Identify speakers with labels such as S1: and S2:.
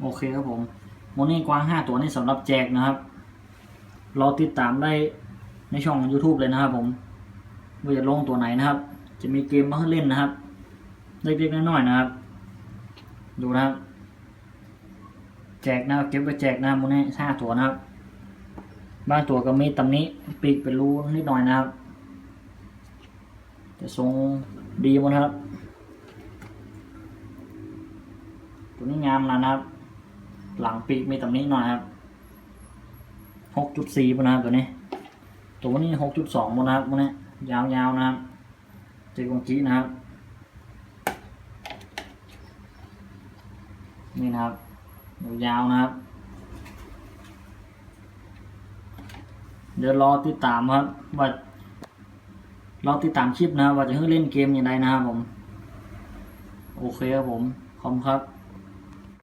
S1: โอเคครับผมโมนี่กวางห้าตัวนี่สำหรับแจกนะครับ เราติดตามได้ในช่อง YouTube เลยนะครับผมว่าจะลงตัวไหนนะครับ จะมีเกมมาให้เล่นนะครับเล็กๆน้อยๆนะครับ ดูนะครับ แจกนะเก็บไว้แจกนะโมนี่ห้าตัวนะครับบางตัวก็มีตำนี้ปีกเป็นรูนิดหน่อยนะครับแต่ทรงดีหมดครับ ตัวนี้งามนะครับ หลังปีกมีตำหนี้หน่อยครับหกจุดสี่บนะครับตัวนี้ ตัวนี้หกจุดสองบนะครับมันนี้ยาวๆนะครับเจกงจีนะครับ นี่นะครับยาวๆนะครับ เดี๋ยวรอติดตามครับว่ารอติดตามคลิปนะครับว่าจะให้เล่นเกมอย่างไรนะครับผม โอเคครับผม ขอบคุณครับ